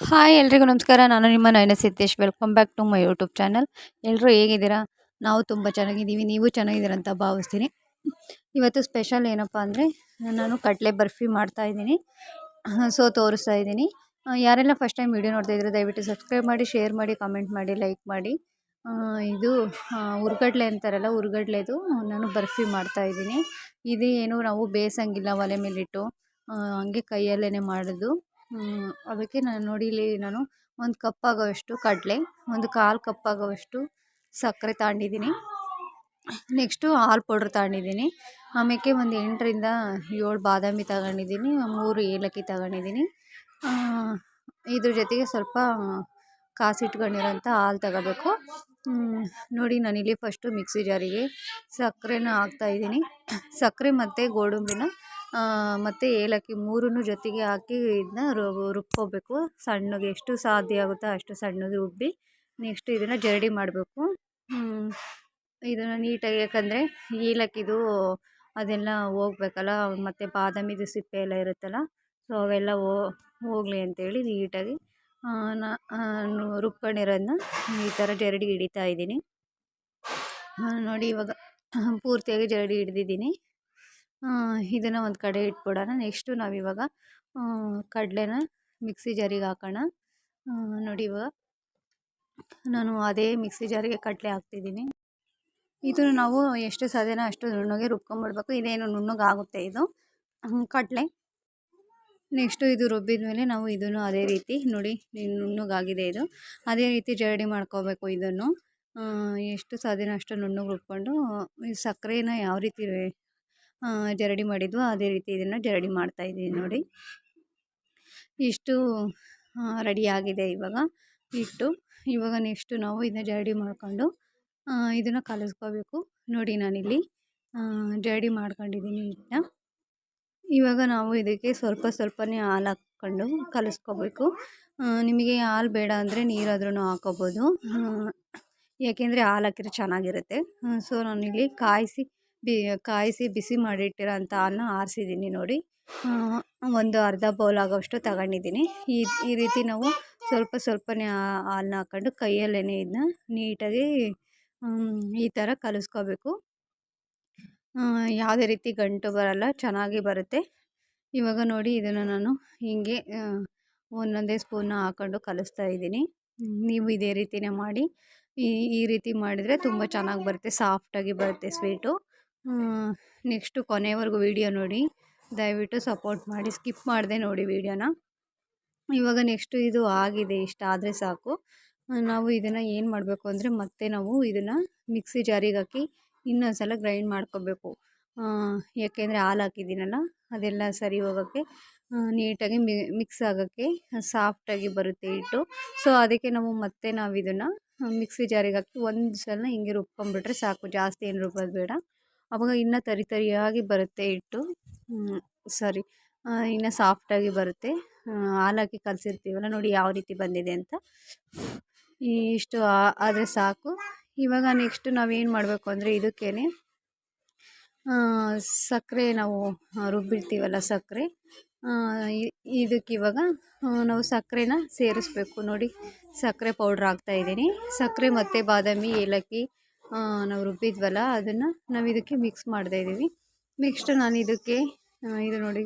Hi ಎಲ್ರಿಗೂ ನಮಸ್ಕಾರ. ನಾನು ನಿಮ್ಮ Nayana Siddesh. Welcome back to my YouTube channel ಎಲ್ಲರೂ ಹೇಗಿದ್ದೀರಾ? ನಾವು ತುಂಬ ಚೆನ್ನಾಗಿದ್ದೀವಿ. ನೀವು ಚೆನ್ನಾಗಿದ್ದೀರ ಅಂತ ಭಾವಿಸ್ತೀನಿ. ಇವತ್ತು ಸ್ಪೆಷಲ್ ಏನಪ್ಪ ಅಂದರೆ, ನಾನು ಕಡಲೆ ಬರ್ಫಿ ಮಾಡ್ತಾ ಇದ್ದೀನಿ. ಸೊ ತೋರಿಸ್ತಾ ಇದ್ದೀನಿ. ಯಾರೆಲ್ಲ ಫಸ್ಟ್ ಟೈಮ್ ವೀಡಿಯೋ ನೋಡ್ತಾ ಇದ್ರೆ ದಯವಿಟ್ಟು ಸಬ್ಸ್ಕ್ರೈಬ್ ಮಾಡಿ ಶೇರ್ ಮಾಡಿ ಕಾಮೆಂಟ್ ಮಾಡಿ ಲೈಕ್ ಮಾಡಿ. ಇದು ಹುರ್ಗಡ್ಲೆ ಅಂತಾರಲ್ಲ ಹುರ್ಗಡ್ಲೆದು ನಾನು ಬರ್ಫಿ ಮಾಡ್ತಾ ಇದ್ದೀನಿ. ಇದು ಏನು ನಾವು ಬೇಯಿಸಂಗಿಲ್ಲ ಒಲೆ ಮೇಲಿಟ್ಟು. ಹಂಗೆ ಕೈಯಲ್ಲೇ ಮಾಡೋದು. ಅದಕ್ಕೆ ನಾನು ನೋಡಿ ಇಲ್ಲಿ ನಾನು ಒಂದು ಕಪ್ ಆಗೋವಷ್ಟು ಕಡಲೆ, ಒಂದು ಕಾಲು ಕಪ್ ಆಗೋವಷ್ಟು ಸಕ್ಕರೆ ತಗೊಂಡಿದ್ದೀನಿ. ನೆಕ್ಸ್ಟು ಹಾಲು ಪೌಡ್ರ್ ತಗೊಂಡಿದ್ದೀನಿ. ಆಮೇಲೆ ಒಂದು ಎಂಟರಿಂದ ಏಳು ಬಾದಾಮಿ ತಗೊಂಡಿದ್ದೀನಿ, ಮೂರು ಏಲಕ್ಕಿ ತಗೊಂಡಿದ್ದೀನಿ. ಇದ್ರ ಜೊತೆಗೆ ಸ್ವಲ್ಪ ಕಾಸಿಟ್ಕೊಂಡಿರೋಂಥ ಹಾಲು ತಗೋಬೇಕು. ನೋಡಿ ನಾನಿಲ್ಲಿ ಫಸ್ಟು ಮಿಕ್ಸಿ ಜಾರಿಗೆ ಸಕ್ಕರೆನ ಹಾಕ್ತಾಯಿದ್ದೀನಿ ಸಕ್ಕರೆ ಮತ್ತು ಗೋಡಂಬಿನ ಮತ್ತು ಏಲಕ್ಕಿ ಮೂರನ್ನು ಜೊತೆಗೆ ಹಾಕಿ ಇದನ್ನ ರುಬ್ಕೊಬೇಕು. ಸಣ್ಣಗೆ ಎಷ್ಟು ಸಾಧ್ಯ ಆಗುತ್ತೋ ಅಷ್ಟು ಸಣ್ಣಗೆ ರುಬ್ಬಿ ನೆಕ್ಸ್ಟ್ ಇದನ್ನು ಜರಡಿ ಮಾಡಬೇಕು. ಇದನ್ನು ನೀಟಾಗಿ ಯಾಕಂದರೆ ಏಲಕ್ಕಿದು ಅದೆಲ್ಲ ಹೋಗ್ಬೇಕಲ್ಲ, ಮತ್ತು ಬಾದಾಮಿದು ಸಿಪ್ಪೆ ಎಲ್ಲ ಇರುತ್ತಲ್ಲ ಸೊ ಅವೆಲ್ಲ ಹೋಗಲಿ ಅಂತೇಳಿ ನೀಟಾಗಿ ನಾನು ರುಬ್ಕೊಂಡಿರೋದನ್ನ ಈ ಥರ ಜರಡಿ ಹಿಡಿತಾ ಇದ್ದೀನಿ. ನೋಡಿ ಇವಾಗ, ಪೂರ್ತಿಯಾಗಿ ಜರಡಿ ಹಿಡ್ದಿದ್ದೀನಿ. ಇದನ್ನು ಒಂದು ಕಡೆ ಇಟ್ಬಿಡೋಣ. ನೆಕ್ಸ್ಟು ನಾವಿವಾಗ ಕಡಲೆನ ಮಿಕ್ಸಿ ಜಾರಿಗೆ ಹಾಕೋಣ. ನೋಡಿ ಇವಾಗ ನಾನು ಅದೇ ಮಿಕ್ಸಿ ಜಾರಿಗೆ ಕಡಲೆ ಹಾಕ್ತಿದ್ದೀನಿ. ಇದನ್ನು ನಾವು ಎಷ್ಟು ಸಾಧ್ಯನೋ ಅಷ್ಟು ನುಣ್ಣಗೆ ರುಬ್ಕೊಂಬಿಡ್ಬೇಕು. ಇದೇನು ನುಣ್ಣಗೆ ಆಗುತ್ತೆ ಇದು ಕಡಲೆ. ನೆಕ್ಸ್ಟು ಇದು ರುಬ್ಬಿದ ಮೇಲೆ ನಾವು ಇದನ್ನು ಅದೇ ರೀತಿ, ನೋಡಿ ನುಣ್ಣಗಾಗಿದೆ ಇದು. ಅದೇ ರೀತಿ ಜರಡಿ ಮಾಡ್ಕೋಬೇಕು ಇದನ್ನು. ಎಷ್ಟು ಸಾಧ್ಯನೋ ಅಷ್ಟು ನುಣ್ಣಗೆ ರುಬ್ಕೊಂಡು, ಈ ಸಕ್ಕರೆನ ಯಾವ ರೀತಿ ಜರಡಿ ಮಾಡಿದ್ವು. ಅದೇ ರೀತಿ ಇದನ್ನು ಜರಡಿ ಮಾಡ್ತಾಯಿದ್ದೀನಿ ನೋಡಿ. ಇಷ್ಟು ರೆಡಿಯಾಗಿದೆ ಇವಾಗ. ಹಿಟ್ಟು ಇವಾಗ ನೆಕ್ಸ್ಟು ನಾವು ಇದನ್ನ ಜರಡಿ ಮಾಡಿಕೊಂಡು ಇದನ್ನು ಕಲಿಸ್ಕೋಬೇಕು. ನೋಡಿ ನಾನಿಲ್ಲಿ ಜರಡಿ ಮಾಡ್ಕೊಂಡಿದ್ದೀನಿ ಹಿಟ್ಟನ್ನ ಇವಾಗ ನಾವು ಇದಕ್ಕೆ ಸ್ವಲ್ಪ ಸ್ವಲ್ಪನೇ ಹಾಲು ಹಾಕ್ಕೊಂಡು ಕಲಿಸ್ಕೋಬೇಕು. ನಿಮಗೆ ಹಾಲು ಬೇಡ ಅಂದರೆ ನೀರಾದ್ರೂ ಹಾಕೋಬೋದು. ಏಕೆಂದರೆ ಹಾಲು ಹಾಕಿದ್ರೆ ಚೆನ್ನಾಗಿರುತ್ತೆ. ಸೊ ನಾನಿಲ್ಲಿ ಕಾಯಿಸಿ ಬಿ ಕಾಯಿಸಿ ಬಿಸಿ ಮಾಡಿಟ್ಟಿರೋಂಥ ಹಾಲನ್ನ ಆರಿಸಿದ್ದೀನಿ ನೋಡಿ. ಒಂದು ಅರ್ಧ ಬೌಲ್ ಆಗೋಷ್ಟು ತಗೊಂಡಿದ್ದೀನಿ. ಈ ಈ ರೀತಿ ನಾವು ಸ್ವಲ್ಪ ಸ್ವಲ್ಪನೇ ಹಾಲನ್ನ ಹಾಕ್ಕೊಂಡು ಕೈಯಲ್ಲೇ ಇದನ್ನ ನೀಟಾಗಿ ಈ ಥರ ಕಲಿಸ್ಕೋಬೇಕು. ಯಾವುದೇ ರೀತಿ ಗಂಟು ಬರೋಲ್ಲ, ಚೆನ್ನಾಗಿ ಬರುತ್ತೆ. ಇವಾಗ ನೋಡಿ ಇದನ್ನು ನಾನು ಹೀಗೆ ಒಂದೊಂದೇ ಸ್ಪೂನ್ನ ಹಾಕ್ಕೊಂಡು ಕಲಿಸ್ತಾ ಇದ್ದೀನಿ. ನೀವು ಇದೇ ರೀತಿನೇ ಮಾಡಿ. ಈ ಈ ರೀತಿ ಮಾಡಿದರೆ ತುಂಬ ಚೆನ್ನಾಗಿ ಬರುತ್ತೆ, ಸಾಫ್ಟಾಗಿ ಬರುತ್ತೆ, ಸ್ವೀಟು. ನೆಕ್ಸ್ಟು ಕೊನೆವರೆಗೂ ವೀಡಿಯೋ ನೋಡಿ. ದಯವಿಟ್ಟು ಸಪೋರ್ಟ್ ಮಾಡಿ. ಸ್ಕಿಪ್ ಮಾಡಿದೆ ನೋಡಿ ವೀಡಿಯೋನ ಇವಾಗ ನೆಕ್ಸ್ಟು ಇದು ಆಗಿದೆ ಇಷ್ಟ ಆದರೆ ಸಾಕು. ನಾವು ಇದನ್ನು ಏನು ಮಾಡಬೇಕು ಅಂದರೆ ಮತ್ತೆ ನಾವು ಇದನ್ನು ಮಿಕ್ಸಿ ಜಾರಿಗೆ ಹಾಕಿ ಇನ್ನೊಂದು ಸಲ ಗ್ರೈಂಡ್ ಮಾಡ್ಕೋಬೇಕು ಯಾಕೆಂದರೆ ಹಾಲು ಹಾಕಿದ್ದೀನಲ್ಲ, ಅದೆಲ್ಲ ಸರಿ ಹೋಗೋಕ್ಕೆ ನೀಟಾಗಿ ಮಿಕ್ಸ್ ಆಗೋಕ್ಕೆ ಸಾಫ್ಟಾಗಿ ಬರುತ್ತೆ ಹಿಟ್ಟು. ಸೊ ಅದಕ್ಕೆ ನಾವು ಮತ್ತೆ ನಾವು ಇದನ್ನು ಮಿಕ್ಸಿ ಜಾರಿಗೆ ಹಾಕಿ ಒಂದು ಸಲ ಹಿಂಗೆ ರುಬ್ಕೊಂಬಿಟ್ರೆ ಸಾಕು. ಜಾಸ್ತಿ ಏನು ರುಬ್ಬೋದು ಬೇಡ. ಆವಾಗ ಇನ್ನೂ ತರಿ ತರಿಯಾಗಿ ಬರುತ್ತೆ ಹಿಟ್ಟು. ಸಾರಿ. ಇನ್ನೂ ಸಾಫ್ಟಾಗಿ ಬರುತ್ತೆ. ಹಾಲಾಕಿ ಕಲಸಿರ್ತೀವಲ್ಲ, ನೋಡಿ ಯಾವ ರೀತಿ ಬಂದಿದೆ ಅಂತ. ಇಷ್ಟು ಆದರೆ ಸಾಕು. ಇವಾಗ ನೆಕ್ಸ್ಟು ನಾವೇನು ಮಾಡಬೇಕು ಅಂದರೆ ಇದಕ್ಕೇ ಸಕ್ಕರೆ ನಾವು ರುಬ್ಬಿರ್ತೀವಲ್ಲ ಸಕ್ಕರೆ ಇದಕ್ಕೆ ಇವಾಗ ನಾವು ಸಕ್ಕರೆನ ಸೇರಿಸ್ಬೇಕು. ನೋಡಿ ಸಕ್ಕರೆ ಪೌಡ್ರ್ ಹಾಕ್ತಾಯಿದ್ದೀನಿ ಸಕ್ಕರೆ ಮತ್ತು ಬಾದಾಮಿ, ಏಲಕ್ಕಿ ನಾವು ರುಬ್ಬಿದ್ವಲ್ಲ, ಅದನ್ನು ನಾವು ಇದಕ್ಕೆ ಮಿಕ್ಸ್ ಮಾಡ್ತಾ ಇದ್ದೀವಿ ನೆಕ್ಸ್ಟ್ ನಾನು ಇದಕ್ಕೆ ಇದು ನೋಡಿ,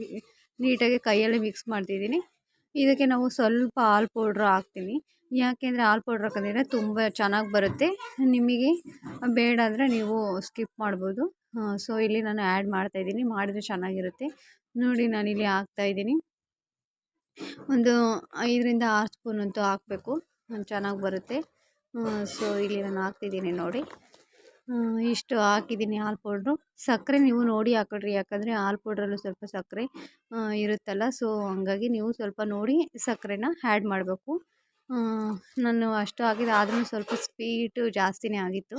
ನೀಟಾಗಿ ಕೈಯಲ್ಲಿ ಮಿಕ್ಸ್ ಮಾಡ್ತಿದ್ದೀನಿ ಇದಕ್ಕೆ ನಾವು ಸ್ವಲ್ಪ ಹಾಲು ಪೌಡ್ರ್ ಹಾಕ್ತೀನಿ. ಯಾಕೆಂದರೆ ಹಾಲು ಪೌಡ್ರ್ ಹಾಕೋದ್ರೆ ತುಂಬ ಚೆನ್ನಾಗಿ ಬರುತ್ತೆ. ನಿಮಗೆ ಬೇಡ ಅಂದರೆ ನೀವು ಸ್ಕಿಪ್ ಮಾಡ್ಬೋದು. ಸೊ ಇಲ್ಲಿ ನಾನು ಆ್ಯಡ್ ಮಾಡ್ತಾಯಿದ್ದೀನಿ ಮಾಡಿದ್ರೆ ಚೆನ್ನಾಗಿರುತ್ತೆ. ನೋಡಿ, ನಾನು ನಾನಿಲ್ಲಿ ಹಾಕ್ತಾಯಿದ್ದೀನಿ ಒಂದು ಐದರಿಂದ ಆರು ಸ್ಪೂನ್ ಅಂತೂ ಹಾಕಬೇಕು. ಚೆನ್ನಾಗಿ ಬರುತ್ತೆ. ಸೊ ಇಲ್ಲಿ ನಾನು ಹಾಕ್ತಿದ್ದೀನಿ ನೋಡಿ. ಇಷ್ಟು ಹಾಕಿದ್ದೀನಿ ಹಾಲು ಪೌಡ್ರು. ಸಕ್ಕರೆ ನೀವು ನೋಡಿ ಹಾಕ್ಕೊಳ್ರಿ ಯಾಕಂದರೆ ಹಾಲು ಪೌಡ್ರಲ್ಲೂ ಸ್ವಲ್ಪ ಸಕ್ಕರೆ ಇರುತ್ತಲ್ಲ, ಸೊ ಹಂಗಾಗಿ ನೀವು ಸ್ವಲ್ಪ ನೋಡಿ ಸಕ್ಕರೆನ ಆ್ಯಡ್ ಮಾಡಬೇಕು. ನಾನು ಅಷ್ಟು ಹಾಕಿದ್ದು ಆದ್ರೂ ಸ್ವಲ್ಪ ಸ್ವೀಟು ಜಾಸ್ತಿನೇ ಆಗಿತ್ತು.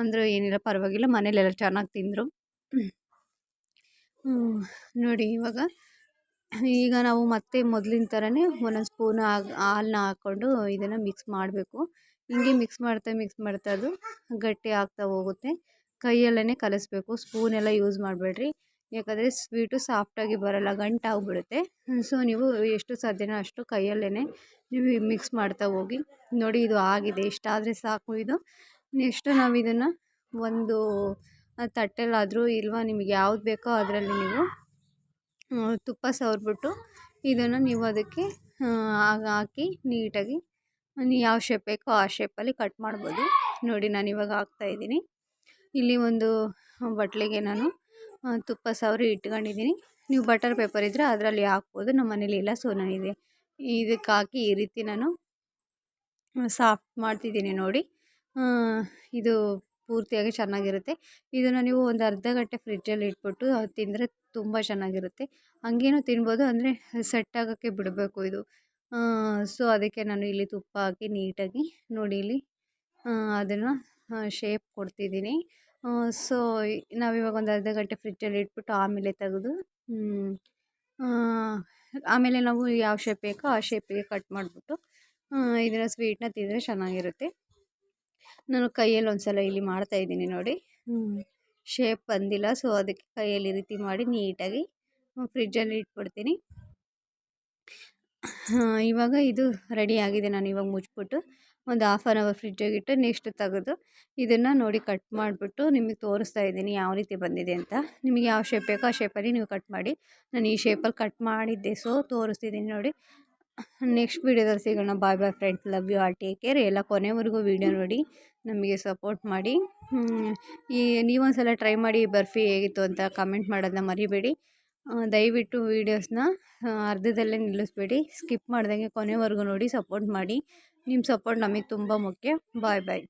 ಅಂದರೆ ಏನಿಲ್ಲ, ಪರವಾಗಿಲ್ಲ, ಮನೇಲೆಲ್ಲ ಚೆನ್ನಾಗಿ ತಿಂದರು. ನೋಡಿ ಇವಾಗ, ಈಗ ನಾವು ಮತ್ತೆ ಮೊದಲಿನ ಥರನೇ ಒಂದೊಂದು ಸ್ಪೂನ್ ಹಾಲನ್ನ ಹಾಕ್ಕೊಂಡು ಇದನ್ನು ಮಿಕ್ಸ್ ಮಾಡಬೇಕು. ಹಿಂಗೆ ಮಿಕ್ಸ್ ಮಾಡ್ತಾ ಮಿಕ್ಸ್ ಮಾಡ್ತಾ ಅದು ಗಟ್ಟಿ ಆಗ್ತಾ ಹೋಗುತ್ತೆ. ಕೈಯಲ್ಲೇ ಕಲಿಸ್ಬೇಕು. ಸ್ಪೂನೆಲ್ಲ ಯೂಸ್ ಮಾಡಬೇಡ್ರಿ. ಯಾಕಂದರೆ ಸ್ವೀಟು ಸಾಫ್ಟಾಗಿ ಬರೋಲ್ಲ ಗಂಟಾಗ್ಬಿಡುತ್ತೆ ಸೊ ನೀವು ಎಷ್ಟು ಸಾಧ್ಯನೋ ಅಷ್ಟು ಕೈಯಲ್ಲೇ ನೀವು ಮಿಕ್ಸ್ ಮಾಡ್ತಾ ಹೋಗಿ. ನೋಡಿ, ಇದು ಆಗಿದೆ. ಇಷ್ಟಾದರೆ ಸಾಕು ಇದು. ನೆಕ್ಸ್ಟು ನಾವು ಇದನ್ನು ಒಂದು ತಟ್ಟೆಲಾದರೂ ಇಲ್ವಾ, ನಿಮಗೆ ಯಾವ್ದು ಬೇಕೋ ಅದರಲ್ಲಿ ನೀವು ತುಪ್ಪ ಸವರ್ಬಿಟ್ಟು ಇದನ್ನು ನೀವು ಅದಕ್ಕೆ ಹಾಕಿ ನೀಟಾಗಿ ಯಾವ ಶೇಪ್ ಬೇಕೋ ಆ ಶೇಪಲ್ಲಿ ಕಟ್ ಮಾಡ್ಬೋದು. ನೋಡಿ ನಾನು ಇವಾಗ ಹಾಕ್ತಾಯಿದ್ದೀನಿ ಇಲ್ಲಿ ಒಂದು ಬಟ್ಲಿಗೆ ನಾನು ತುಪ್ಪ, ಸವರಿ ಇಟ್ಕೊಂಡಿದ್ದೀನಿ. ನೀವು ಬಟರ್ ಪೇಪರ್ ಇದ್ದರೆ ಅದರಲ್ಲಿ ಹಾಕ್ಬೋದು. ನಮ್ಮ ಮನೇಲಿ ಇಲ್ಲ ಸೊ ಇದೆ. ಇದಕ್ಕೆ ಹಾಕಿ ಈ ರೀತಿ ನಾನು ಸಾಫ್ಟ್ ಮಾಡ್ತಿದ್ದೀನಿ ನೋಡಿ. ಇದು ಪೂರ್ತಿಯಾಗಿ ಚೆನ್ನಾಗಿರುತ್ತೆ. ಇದನ್ನು ನೀವು ಒಂದು ಅರ್ಧ ಗಂಟೆ ಫ್ರಿಜ್ಜಲ್ಲಿ ಇಟ್ಬಿಟ್ಟು ತಿಂದರೆ ತುಂಬ ಚೆನ್ನಾಗಿರುತ್ತೆ. ಹಂಗೇನು ತಿನ್ಬೋದು ಅಂದರೆ ಸೆಟ್ ಆಗೋಕ್ಕೆ ಬಿಡಬೇಕು ಇದು. ಸೊ ಅದಕ್ಕೆ ನಾನು ಇಲ್ಲಿ ತುಪ್ಪ ಹಾಕಿ ನೀಟಾಗಿ ನೋಡಿ ಇಲ್ಲಿ ಅದನ್ನು ಶೇಪ್ ಕೊಡ್ತಿದ್ದೀನಿ. ಸೊ ನಾವಿವಾಗ ಒಂದು ಅರ್ಧ ಗಂಟೆ ಫ್ರಿಜ್ಜಲ್ಲಿ ಇಟ್ಬಿಟ್ಟು ಆಮೇಲೆ ತೆಗೆದು ಆಮೇಲೆ ನಾವು ಯಾವ ಶೇಪ್ ಬೇಕೋ ಆ ಶೇಪಿಗೆ ಕಟ್ ಮಾಡಿಬಿಟ್ಟು ಇದನ್ನು ಸ್ವೀಟ್ನ ತಿಂದರೆ ಚೆನ್ನಾಗಿರುತ್ತೆ. ನಾನು ಕೈಯಲ್ಲಿ ಒಂದು ಸಲ ಇಲ್ಲಿ ಮಾಡ್ತಾಯಿದ್ದೀನಿ ನೋಡಿ. ಶೇಪ್ ಬಂದಿಲ್ಲ ಸೊ ಅದಕ್ಕೆ ಕೈಯಲ್ಲಿ ರೀತಿ ಮಾಡಿ ನೀಟಾಗಿ ಫ್ರಿಜ್ಜಲ್ಲಿ ಇಟ್ಬಿಡ್ತೀನಿ. ಇವಾಗ ಇದು ರೆಡಿ ಆಗಿದೆ. ನಾನು ಇವಾಗ ಮುಚ್ಚಿಬಿಟ್ಟು ಒಂದು ಹಾಫ್ ಆನ್ ಅವರ್ ಫ್ರಿಜ್ಜಾಗಿ ಇಟ್ಟು ನೆಕ್ಸ್ಟ್ ತೆಗೆದು ಇದನ್ನು ನೋಡಿ ಕಟ್ ಮಾಡಿಬಿಟ್ಟು ನಿಮಗೆ ತೋರಿಸ್ತಾ ಇದ್ದೀನಿ ಯಾವ ರೀತಿ ಬಂದಿದೆ ಅಂತ. ನಿಮಗೆ ಯಾವ ಶೇಪ್ ಬೇಕೋ ಆ ಶೇಪಲ್ಲಿ ನೀವು ಕಟ್ ಮಾಡಿ. ನಾನು ಈ ಶೇಪಲ್ಲಿ ಕಟ್ ಮಾಡಿದ್ದೆ. ಸೊ ತೋರಿಸ್ತಿದ್ದೀನಿ ನೋಡಿ. ನೆಕ್ಸ್ಟ್ ವೀಡಿಯೋದಲ್ಲಿ ಸಿಗೋಣ. Bye bye friends love you all take care ಎಲ್ಲ ಕೊನೆವರೆಗೂ ವೀಡಿಯೋ ನೋಡಿ. ನಮಗೆ ಸಪೋರ್ಟ್ ಮಾಡಿ. ಈ ನೀವೊಂದು ಸಲ ಟ್ರೈ ಮಾಡಿ. ಬರ್ಫಿ ಹೇಗಿತ್ತು ಅಂತ ಕಮೆಂಟ್ ಮಾಡೋದನ್ನ ಮರಿಬೇಡಿ. ದಯವಿಟ್ಟು ವೀಡಿಯೋಸ್ನ ಅರ್ಧದಲ್ಲೇ ನಿಲ್ಲಿಸ್ಬೇಡಿ. ಸ್ಕಿಪ್ ಮಾಡ್ದಂಗೆ ಕೊನೆವರೆಗೂ ನೋಡಿ, ಸಪೋರ್ಟ್ ಮಾಡಿ. ನಿಮ್ಮ ಸಪೋರ್ಟ್ ನಮಗೆ ತುಂಬ ಮುಖ್ಯ. ಬಾಯ್ ಬಾಯ್.